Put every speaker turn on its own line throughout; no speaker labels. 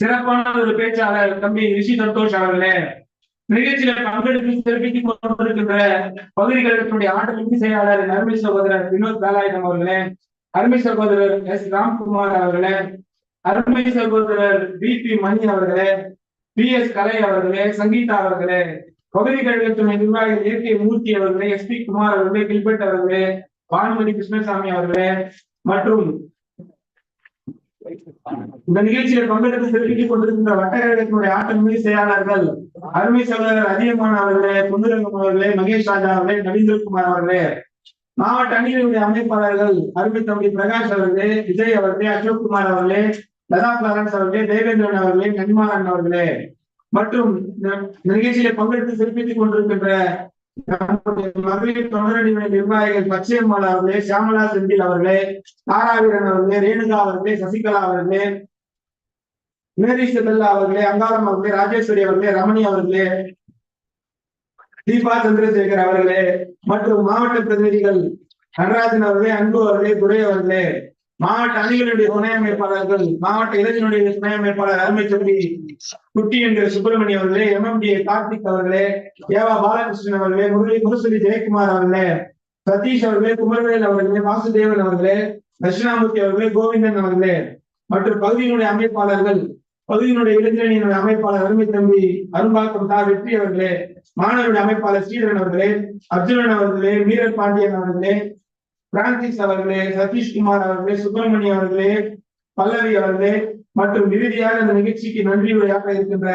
சிறப்பான ஒரு பேச்சாளர் தம்பி ரிஷி சந்தோஷ் அவர்களே நிகழ்ச்சியில பங்கெடுத்து சிறப்பித்துக் கொண்டிருக்கின்ற பகுதிகளுடைய ஆட்டமிகு செயலாளர் அருமை சகோதரர் வினோத் வேலாயுதம் அவர்களே அருமை சகோதரர் எஸ். ராம்குமார் அவர்களே அருமை சகோதரர் பி பி மணி அவர்களே பி எஸ் கலை அவர்களே சங்கீதா அவர்களே பகுதி கழகத்துடைய நிர்வாகி இயற்கை மூர்த்தி அவர்களே எஸ். பி. குமார் அவர்களே கில்பர்ட் அவர்களே பானுமதி கிருஷ்ணசாமி அவர்களே மற்றும் இந்த நிகழ்ச்சியில் பங்கெடுத்து தெரிவித்துக் கொண்டிருக்கின்ற வட்டக்கழகத்தினுடைய ஆட்டமிகு செயலாளர்கள் அருமை சகோதரர் அதியமான் அவர்களே பொன்னுரங்கம் அவர்களே மகேஷ் ராஜா அவர்களே நவீந்திரகுமார் அவர்களே மாவட்ட அணிகளுடைய அமைப்பாளர்கள் அருமை தம்பி பிரகாஷ் அவர்களே விஜய் அவர்களே அசோக் குமார் அவர்களே லதா பிளாரன்ஸ் அவர்களே தேவேந்திரன் அவர்களே நன்மாறன் அவர்களே. மற்றும் இந்த நிகழ்ச்சியில பங்கெடுத்து சிறப்பித்துக் கொண்டிருக்கின்ற நம்முடைய மகளிர் நிர்வாகிகள் பச்சையம்மாள் அவர்களே சியாமலா செந்தில் அவர்களே தாராவீரன் அவர்களே ரேணுகா அவர்களே சசிகலா அவர்களே மேரி செல்லா அவர்களே அங்காரம் அவர்களே ராஜேஸ்வரி அவர்களே ரமணி அவர்களே தீபா சந்திரசேகர் அவர்களே மற்றும் மாவட்ட பிரதிநிதிகள் நடராஜன் அவர்களே அன்பு அவர்களே துரை அவர்களே மாவட்ட அணிகளுடைய துணை அமைப்பாளர்கள் மாவட்ட இளைஞனுடைய துணை அமைப்பாளர் அருமை தம்பி குட்டி என்கிற சுப்பிரமணியம் அவர்களே எம்எம்டிஏ கார்த்திக் அவர்களே ஏவா பாலகிருஷ்ணன் அவர்களே முரளி முரசொலி ஜெயக்குமார் அவர்களே சதீஷ் அவர்களே குமரவேல் அவர்களே வாசுதேவன் அவர்களே தட்சிணாமூர்த்தி அவர்களே கோவிந்தன் அவர்களே மற்றும் பகுதியினுடைய அமைப்பாளர்கள் பகுதியினுடைய இளைஞரணியினுடைய அமைப்பாளர் அருமை தம்பி அரும்பாக்கம் தா வெற்றி அவர்களே மாணவருடைய அமைப்பாளர் ஸ்ரீதரன் அவர்களே அர்ஜுனன் அவர்களே வீரர் பாண்டியன் அவர்களே பிரான்சிஸ் அவர்களே சதீஷ்குமார் அவர்களே சுப்பிரமணியம் அவர்களே பல்லவி அவர்களே மற்றும் இறுதியாக இந்த நிகழ்ச்சிக்கு நன்றியுடையாக இருக்கின்ற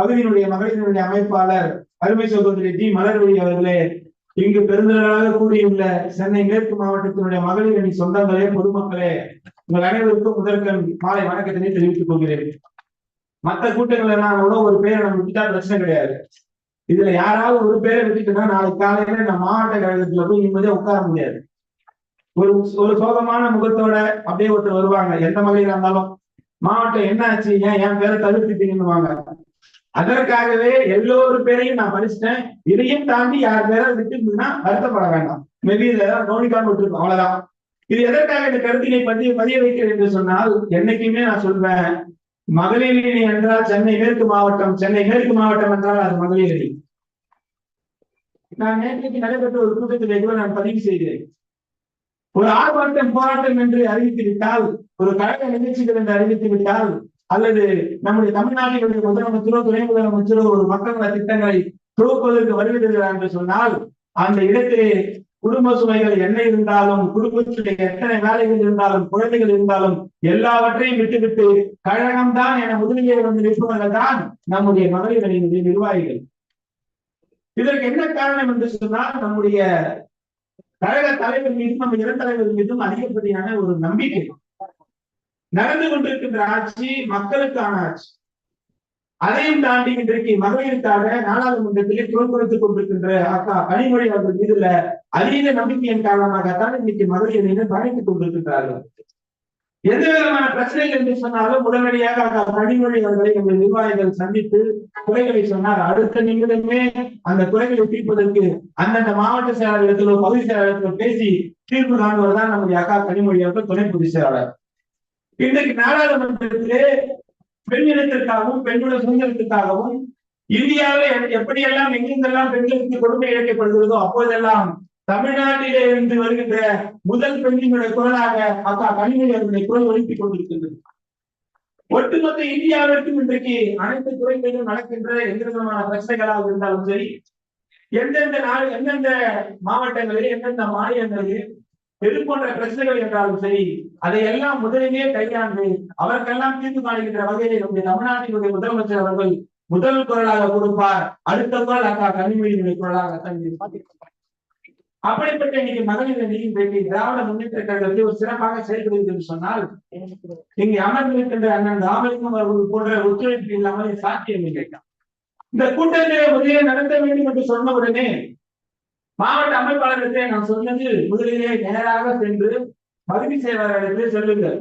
பகுதியினுடைய மகளிரினுடைய அமைப்பாளர் அருமை சகோதரி டி. மலர்வழி அவர்களே. இங்கு பெருந்தலாக கூடியுள்ள சென்னை மேற்கு மாவட்டத்தினுடைய மகளிர் அணி சொந்தங்களே பொதுமக்களே உங்கள் அனைவருக்கும் முதற்கண் மாலை வணக்கத்தினை தெரிவித்துக் கொள்கிறேன். மற்ற கூட்டங்கள் எல்லாம் கூட ஒரு பேரை நம்ம விட்டுட்டா பிரச்சனை கிடையாது. இதுல யாராவது ஒரு பேரை விட்டுட்டுனா நாளைக்கு காலையில நான் மாவட்ட கழகத்துல போய் நிம்மதியா உட்கார முடியாது. ஒரு ஒரு சோகமான முகத்தோட அப்படியே ஒருத்தர் வருவாங்க. எந்த மகளிரா இருந்தாலும் மாவட்டம் என்ன ஆச்சு? ஏன் என் பேரை தவிர்த்துட்டீங்கன்னு அதற்காகவே எல்லோரு பேரையும் நான் படிச்சுட்டேன் இதையும் தாண்டி யார் பேரை விட்டுனா வருத்தப்பட வேண்டாம். மேபி இதெல்லாம் கவனிக்காம விட்டுருக்கோம். அவ்வளவுதான். இது எதற்காக இந்த கருத்தினை பதிய பதிய வைக்கிறேன் என்று சொன்னால் என்னைக்குமே நான் சொல்வேன் மகளிர் அணி என்றால் சென்னை மேற்கு மாவட்டம் சென்னை மேற்கு மாவட்டம் என்றால் அது மகளிர் அணி நான் நேற்றைக்கு நடைபெற்ற ஒரு கூட்டத்திலே கூட நான் பதிவு செய்கிறேன் ஒரு ஆர்ப்பாட்டம் போராட்டம் என்று அறிவித்து விட்டால் ஒரு கழக நிகழ்ச்சிகள் என்று அறிவித்து விட்டால் அல்லது நம்முடைய தமிழ்நாட்டினுடைய முதலமைச்சரோ துணை முதலமைச்சரோ ஒரு மக்கள் நல திட்டங்களை துவக்குவதற்கு வருகிறார் என்று சொன்னால் அந்த இடத்திலே குடும்ப சுமைகள் என்ன இருந்தாலும் குடும்பத்துடைய எத்தனை வேலைகள் இருந்தாலும் குழந்தைகள் இருந்தாலும் எல்லாவற்றையும் விட்டுவிட்டு கழகம் தான் என முதலிலே வந்து நிற்பவர்கள் தான் நம்முடைய மகளிர் அணியினுடைய நிர்வாகிகள். இதற்கு என்ன காரணம் என்று சொன்னால் நம்முடைய கழக தலைவர் மீதும் நம்ம இளந்தலைவர் மீதும் அதிகப்படியான ஒரு நம்பிக்கை. நடந்து கொண்டிருக்கின்ற ஆட்சி மக்களுக்கான ஆட்சி. அதையும் தாண்டி இன்றைக்கு மகளிருக்காக நாடாளுமன்றத்திலே குரல் கொடுத்துக் கொண்டிருக்கின்ற அக்கா கனிமொழி அவர்கள் மீதுள்ள அதீத நம்பிக்கையின் காரணமாகத்தான் இன்னைக்கு மகளிர் பயணித்துக் கொண்டிருக்கின்றார்கள். எந்த விதமான பிரச்சனைகள் என்று சொன்னாலும் உடனடியாக அந்த வழிமொழி அவர்களை எங்கள் நிர்வாகிகள் சந்தித்து குறைகளை சொன்னார். அடுத்த நிமிடமே அந்த குறைகளை தீர்ப்பதற்கு அந்தந்த மாவட்ட செயலாளர்களோ பகுதி செயலாளர்களோ பேசி தீர்ப்பு காணுவதுதான் நம்முடைய அக்கா கனிமொழி அவர்கள் துணை பொதுச் செயலாளர். இன்றைக்கு நாடாளுமன்றத்திலே பெண்ணினத்திற்காகவும் பெண்களோட சுதந்திரத்திற்காகவும் இந்தியாவில் எப்படியெல்லாம் எங்கெங்கெல்லாம் பெண்களுக்கு கொடுமை இழைக்கப்படுகிறதோ அப்போதெல்லாம் தமிழ்நாட்டிலே இருந்து வருகின்ற முதல் பெண்ணினுடைய குரலாக அக்கா கனிமொழி அவர்களுடைய குரல் ஒழித்துக் கொண்டிருக்கின்றது. ஒட்டுமொத்த இந்தியாவிற்கும் இன்றைக்கு அனைத்து துறைகளிலும் நடக்கின்ற எந்த விதமான பிரச்சனைகளாக இருந்தாலும் சரி எந்தெந்த நாடு எந்தெந்த மாவட்டங்களில் எந்தெந்த மாநிலங்களில் எது போன்ற பிரச்சனைகள் என்றாலும் சரி அதையெல்லாம் முதலிலே கையாண்டு அவருக்கெல்லாம் தீர்வு காணுகின்ற வகையில் நம்முடைய தமிழ்நாட்டினுடைய முதலமைச்சர் அவர்கள் முதல் குரலாக கொடுப்பார். அடுத்த குரல் அக்கா கனிமொழியினுடைய குரலாக அப்படிப்பட்ட இன்னைக்கு மகளிர் அணியும் இன்றைக்கு திராவிட முன்னேற்ற கழகத்தில் ஒரு சிறப்பாக செயல்படுகிறது என்று சொன்னால் இங்கே அமர்ந்திருக்கின்ற அண்ணன் ராமலிங்கம் அவர்கள் போன்ற ஒத்துழைப்பு இல்லாமல் சாத்தியம் இல்லை இந்த கூட்டத்திலே முதலே நடத்த வேண்டும் என்று சொன்ன உடனே மாவட்ட அமைப்பாளர்களிடத்தை நான் சொன்னது முதலிலே நேராக சென்று பதிவு செயலாளர்களிடத்திலே சொல்லுங்கள்.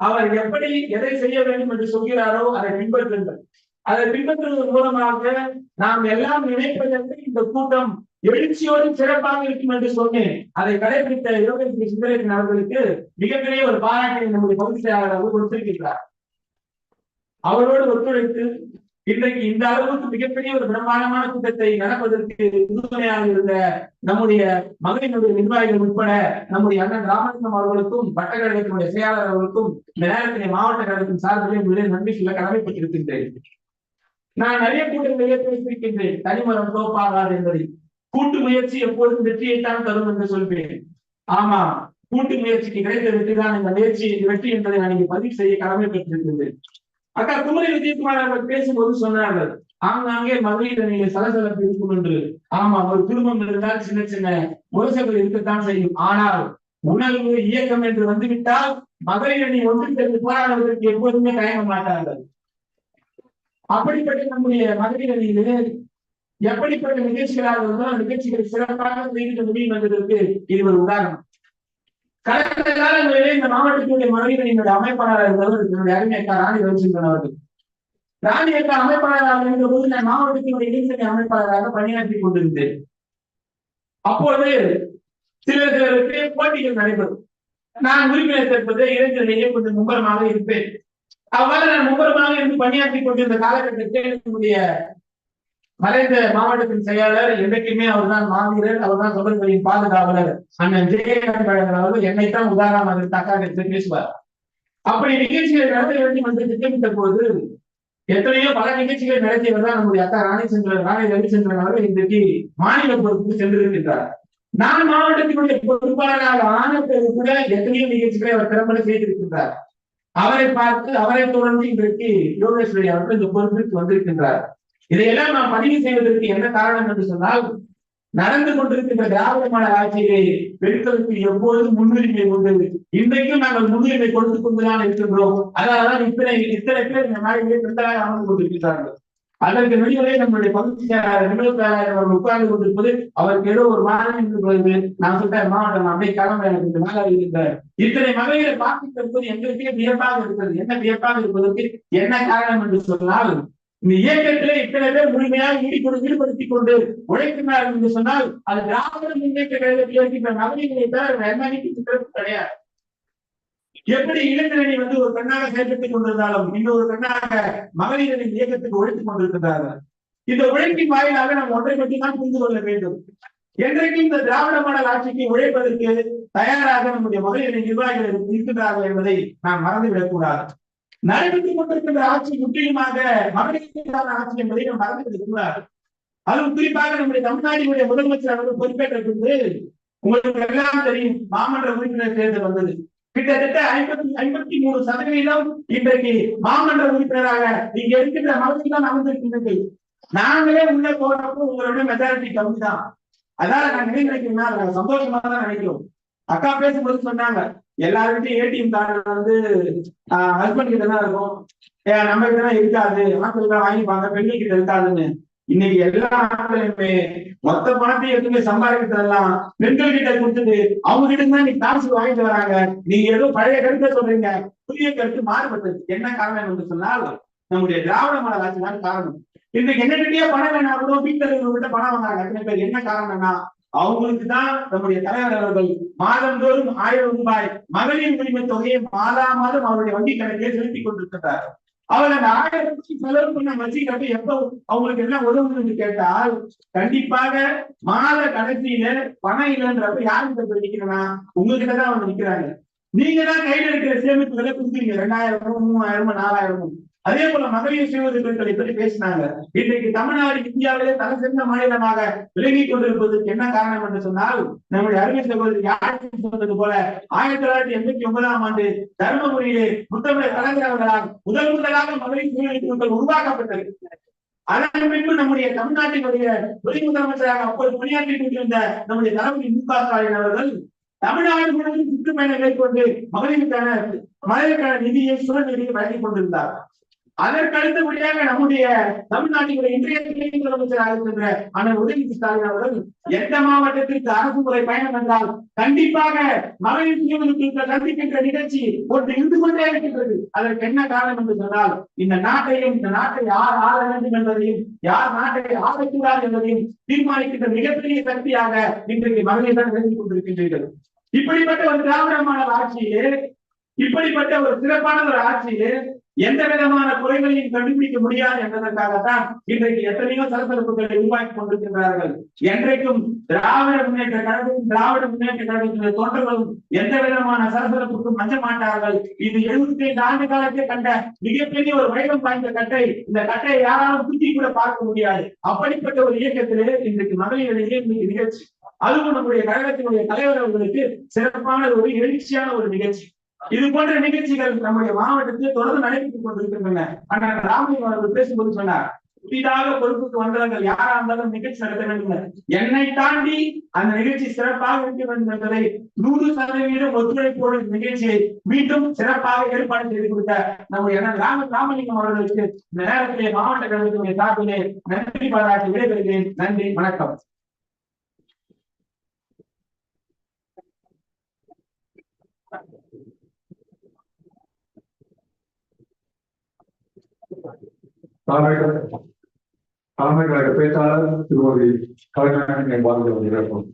அவர் எப்படி எதை செய்ய வேண்டும் என்று சொல்கிறாரோ அதை பின்பற்றுங்கள். அதை பின்பற்றுவதன் மூலமாக நாம் எல்லாம் நினைப்பதற்கு இந்த கூட்டம் எழுச்சியோடு சிறப்பாக இருக்கும் என்று சொன்னேன். அதை கடைபிடித்த யோகேஸ்வரி சுந்தரேசன் அவர்களுக்கு மிகப்பெரிய ஒரு பாராட்டை நம்முடைய பகுதி செயலாளர் கொடுத்திருக்கிறார். அவரோடு ஒத்துழைத்து இன்றைக்கு இந்த அளவுக்கு மிகப்பெரிய ஒரு பிரம்மாண்டமான கூட்டத்தை நடப்பதற்கு உறுதுணையாக இருந்த நம்முடைய மகளிருடைய நிர்வாகிகள் உட்பட நம்முடைய அண்ணன் ராமலிங்கம் அவர்களுக்கும் வட்டக்கழகத்தினுடைய செயலாளர் அவர்களுக்கும் இந்த நேரத்திலே மாவட்ட கழகத்தின் சார்பிலே முதலில் நன்றி சொல்ல கடமைப்பட்டிருக்கின்றேன். நான் நிறைய கூட்டங்களை பேசியிருக்கின்றேன். தனிமரம் தோப்பாகாது என்பதை. கூட்டு முயற்சி எப்போதும் வெற்றியைத்தான் தரும் என்று சொல்வேன். ஆமா கூட்டு முயற்சிக்கு கிடைத்த வெற்றிதான் இந்த முயற்சி வெற்றி என்பதை நான் இங்கு பதிவு செய்ய கடமைப்பட்டிருக்கிறது அக்கா குமரி விஜயகுமார் அவர்கள் பேசும்போது சொன்னார்கள் ஆங்காங்கே மகளிர் நீங்க சலசலப்பு இருக்கும் என்று. ஆமா ஒரு குடும்பம் இருந்தால் சின்ன சின்ன முரசல்கள் இருக்கத்தான் செய்யும். ஆனால் உணர்வு இயக்கம் என்று வந்துவிட்டால் மகளிர் நீ ஒன்று சேர்ந்து போராடுவதற்கு எப்போதுமே தயங்க மாட்டார்கள். அப்படிப்பட்ட நம்முடைய மகளிர் அணியிலே எப்படிப்பட்ட நிகழ்ச்சிகளாக அந்த நிகழ்ச்சிகள் சிறப்பாக செய்திட முடியும் என்பதற்கு இது ஒரு உதாரணம். கடந்த காலங்களிலே இந்த மாவட்டத்தினுடைய மகளிர் அணியினுடைய அமைப்பாளராக இருந்தவர் என்னுடைய அருமையக்கா ராணி ரவிச்சந்திரன் அவர்கள். ராணி அக்கா அமைப்பாளராக இருந்த போது நான் மாவட்டத்தினுடைய இளைஞர்கள் அமைப்பாளராக பணியாற்றி கொண்டிருந்தேன். அப்பொழுது சில சிலருக்கு போட்டிகள் நடைபெறும். நான் உறுப்பினர் சேர்ப்பது இளைஞர்களிடையே கொஞ்சம் மும்பரமாக இருப்பேன். அவ்வாறு நான் மும்பரமாக இருந்து பணியாற்றி கொண்டிருந்த காலகட்டத்தில் என்னுடைய மறைந்த மாவட்டத்தின் செயலாளர் என்றைக்குமே அவர்தான் மாவீரர் அவர்தான் தொடர்புகளின் பாதுகாவலர். அண்ணன் ஜெயலலிதா அவர்கள் என்னைத்தான் உதாரணமாக தக்காக எடுத்து பேசுவார். அப்படி நிகழ்ச்சிகளை நடத்த வேண்டி வந்து திட்டமிட்ட போது எத்தனையோ பல நிகழ்ச்சிகளை நடத்தியவர் தான் நம்முடைய அக்கா ராணிச்சந்திரன் ராணி ரவிச்சந்திரன் அவர்கள் இன்றைக்கு மாநில பொறுப்புக்கு சென்றிருக்கின்றார். நான் மாவட்டத்தினுடைய பொறுப்பாளராக ஆன பிறகு கூட எத்தனையோ நிகழ்ச்சிகளை அவர் திறம்பட செய்திருக்கின்றார். அவரை பார்த்து அவரை தொடர்ந்து இன்றைக்கு யோகேஸ்வரி அவர்கள் இந்த பொறுப்பிற்கு வந்திருக்கின்றார். இதையெல்லாம் நாம் பதிவு செய்வதற்கு என்ன காரணம் என்று சொன்னால் நடந்து கொண்டிருக்கின்ற திராவிட மாடல் ஆட்சியிலே பெண்களுக்கு எப்பொழுதும் முன்னுரிமை உண்டு. இன்றைக்கும் நாங்கள் முன்னுரிமை கொடுத்துக் கொண்டுதான் இருக்கின்றோம். அதனாலதான் இத்தனை இத்தனை பேர் இந்த நாளிலே பெண்களாக அமர்ந்து கொண்டிருக்கிறார்கள் அதற்கு வெளியே நம்முடைய பகுதி செயலாளர் நிமிடத்தாளர் அவர்கள் உட்கார்ந்து கொண்டிருப்பது அவருக்கு ஏதோ ஒரு மாதம் என்று பொழுது நான் சொல்றேன் மாவட்டம் அப்படியே கடமை எனக்கு இந்த மாதிரி இருக்கிறார் இத்தனை மகளிரை பார்த்து இருப்பது எங்களுக்கே வியப்பாக இருக்கிறது. என்ன வியப்பாக இருப்பதற்கு என்ன காரணம் என்று சொன்னால் இந்த இயக்கத்திலே இத்தனை பேர் முழுமையாக ஈடுபடு ஈடுபடுத்திக் கொண்டு உழைக்கிறார்கள் என்று சொன்னால் அது திராவிட முன்னேற்ற கழகத்தில் இருக்கின்ற நபர்களை தவிர எண்ணாணிக்கு சிறப்பு கிடையாது. எப்படி இளைஞரணி வந்து ஒரு பெண்ணாக செயல்பட்டுக் கொண்டிருந்தாலும் இன்னொரு பெண்ணாக மகளிரின் இயக்கத்துக்கு உழைத்துக் கொண்டிருக்கிறார்கள் இந்த உழைப்பின் வாயிலாக நாம் ஒன்றை மட்டும்தான் புரிந்து கொள்ள வேண்டும். என்றைக்கு இந்த திராவிட மாடல் ஆட்சிக்கு உழைப்பதற்கு தயாராக நம்முடைய மகளிரின் நிர்வாகிகள் இருக்கின்றார்கள் என்பதை நாம் மறந்துவிடக் கூடாது. நடைபெற்றுக் கொண்டிருக்கின்ற ஆட்சி முற்றிலுமாக மகளிருக்கான ஆட்சி என்பதை நாம் மறந்துவிடக் கூடாது. அதுவும் குறிப்பாக நம்முடைய தமிழ்நாட்டினுடைய முதலமைச்சர் அவர்கள் பொறுப்பேற்ற பின்பு உங்களுக்கு எல்லாம் தெரியும் மாமன்ற உறுப்பினர் தேர்தல் வந்தது. கிட்டத்தட்ட ஐம்பத்தி ஐம்பத்தி மூணு சதவீதம் இன்றைக்கு மாமன்ற உறுப்பினராக நீங்க இருக்கின்ற மகளிர் தான் அமர்ந்திருக்கின்றது நாங்களே உள்ள போறப்போ உங்களோட மெஜாரிட்டி கம்மி தான் அதனால நான் நினைக்கிறேன்னா நாங்க சந்தோஷமா தான் நினைக்கிறோம். அக்கா பேசும்போது சொன்னாங்க எல்லாருக்கிட்டையும் ஏடிஎம் கார்டு வந்து ஹஸ்பண்ட் கிட்ட தான் இருக்கும். நம்ம கிட்ட தான் இருக்காது. ஆட்கள் தான் வாங்கிப்பாங்க பெண்கள் கிட்ட இருக்காதுன்னு. இன்னைக்கு எல்லா ஆட்களுமே மொத்த பணத்தையும் எதுவுமே சம்பாதிக்கிறதெல்லாம் பெண்கள் கிட்ட கொடுத்துட்டு அவங்க கிட்ட தான் நீ காசு வாங்கிட்டு வராங்க. நீங்க ஏதோ பழைய கருத்தை சொல்றீங்க. புதிய கருத்து மாறுபட்டது. என்ன காரணம் என்று சொன்னால் நம்முடைய திராவிட மலர் ஆட்சி தான் காரணம். இன்னைக்கு எங்ககிட்டயே பணம் வேணா கூட வீட்டுல இருக்கிறவங்க பணம் வாங்குறாங்க. அத்தனை பேர். என்ன காரணம்னா அவங்களுக்கு தான் நம்முடைய தலைவர் அவர்கள் மாதந்தோறும் ஆயிரம் ரூபாய் மகளிர் உரிமை தொகையை மாதா மாதம் அவருடைய வங்கி கணக்கிலே செலுத்திக் கொண்டிருக்கிறார் அவர் அந்த ஆயிரம் செலவு பண்ண வச்சுக்கிட்டு எப்ப அவங்களுக்கு என்ன உதவுன்னு கேட்டால் கண்டிப்பாக மாத கடைசியில பணம் இல்லைன்றப்ப யாருக்கிட்ட போய் நிக்கிறனா? உங்ககிட்ட தான் அவங்க நிக்கிறாங்க. நீங்க தான் கையில இருக்கிற சேமிப்புகளை கொடுக்குறீங்க. ரெண்டாயிரம் மூவாயிரமும் நாலாயிரமும் அதே போல மகளிர் சுய உதவிகளை பற்றி பேசினாங்க. இன்றைக்கு தமிழ்நாடு இந்தியாவிலே தலை சிறந்த மாநிலமாக விலகி கொண்டிருப்பதற்கு என்ன காரணம் என்று சொன்னால் நம்முடைய அருமை சகோதரி யாருக்கும் சொன்னது போல ஆயிரத்தி தொள்ளாயிரத்தி எண்பத்தி ஒன்பதாம் ஆண்டு தர்மபுரியிலே முத்தமிழர் கலைஞர் அவர்களால் முதல் முதலாக மகளிர் சுய உதவிகள் உருவாக்கப்பட்டது. அதன் பின்பு நம்முடைய தமிழ்நாட்டினுடைய துணை முதலமைச்சராக அப்போது பணியாற்றிக் கொண்டிருந்த நம்முடைய தளபதி மு க ஸ்டாலின் அவர்கள் தமிழ்நாடு முழுவதும் சுற்றுப்பயணம் மேற்கொண்டு மகளிருக்கான மகளிருக்கான நிதியை சுழநிதியை வழங்கிக் கொண்டிருந்தார். அதற்கு அடுத்தபடியாக நம்முடைய தமிழ்நாட்டினுடைய இன்றைய துணை முதலமைச்சராக இருக்கின்ற அண்ணன் உதயநிதி ஸ்டாலின் அவர்கள் எந்த மாவட்டத்திற்கு அரசு முறை பயணம் என்றால் கண்டிப்பாக மகளிர் சுயமதிப்பு சந்திக்கின்ற நிகழ்ச்சி ஒன்று இருந்து கொண்டே இருக்கின்றது. அதற்கு என்ன காரணம் என்று சொன்னால் இந்த நாட்டையும் இந்த நாட்டை யார் ஆள வேண்டும் என்பதையும் யார் நாட்டை ஆளக்கூடாது என்பதையும் தீர்மானிக்கின்ற மிகப்பெரிய சக்தியாக இன்றைக்கு மகளிர் தான் விளங்கிக் கொண்டிருக்கின்றீர்கள் இப்படிப்பட்ட ஒரு திராவிட மாடல் ஆட்சியிலே இப்படிப்பட்ட ஒரு சிறப்பான ஒரு ஆட்சியிலே எந்த விதமான குறைகளையும் கண்டுபிடிக்க முடியாது என்பதற்காகத்தான் இன்றைக்கு எத்தனையோ சலசலப்புகளை உருவாக்கி கொண்டிருக்கின்றார்கள். என்றைக்கும் திராவிட முன்னேற்ற கழகம் திராவிட முன்னேற்ற கழகத்தினுடைய தொண்டர்களும் எந்த விதமான சலசலப்புக்கும் மஞ்ச மாட்டார்கள். இது எழுபத்தி ஐந்து ஆண்டு காலத்தை கண்ட மிகப்பெரிய ஒரு வைரம் வாய்ந்த கட்டை. இந்த கட்டையை யாராலும் குத்தி கூட பார்க்க முடியாது. அப்படிப்பட்ட ஒரு இயக்கத்திலே இன்றைக்கு மகளிரிடையே நிகழ்ச்சி. அதுவும் நம்முடைய கழகத்தினுடைய தலைவர் அவர்களுக்கு சிறப்பான ஒரு எழுச்சியான ஒரு நிகழ்ச்சி. இது போன்ற நிகழ்ச்சிகள் நம்முடைய மாவட்டத்தில் தொடர்ந்து நடைபெற்றுக் கொண்டிருக்கின்றன. ஆனால் ராமலிங்கம் அவர்கள் பேசும்போது சொன்னார் புதிதாக பொறுப்புக்கு வந்தவர்கள் யாரா இருந்தாலும் நிகழ்ச்சி நடத்த வேண்டும். என்னை தாண்டி அந்த நிகழ்ச்சி சிறப்பாக இருக்க வேண்டும் என்பதை நூறு சதவீதம் ஒத்துழைப்போடு நிகழ்ச்சியை மீண்டும் சிறப்பாக ஏற்பாடு செய்து கொடுத்த நம்முடைய ராம ராமலிங்கம் அவர்களுக்கு இந்த நேரத்திலே மாவட்ட கழகத்தினுடைய சார்பிலே நன்றி பாராட்டி விடைபெறுகிறேன். நன்றி வணக்கம்.
தலைமை தலைமை கழக பேச்சாளர் திருமதி கலைஞர் பாரதி அவர்கள்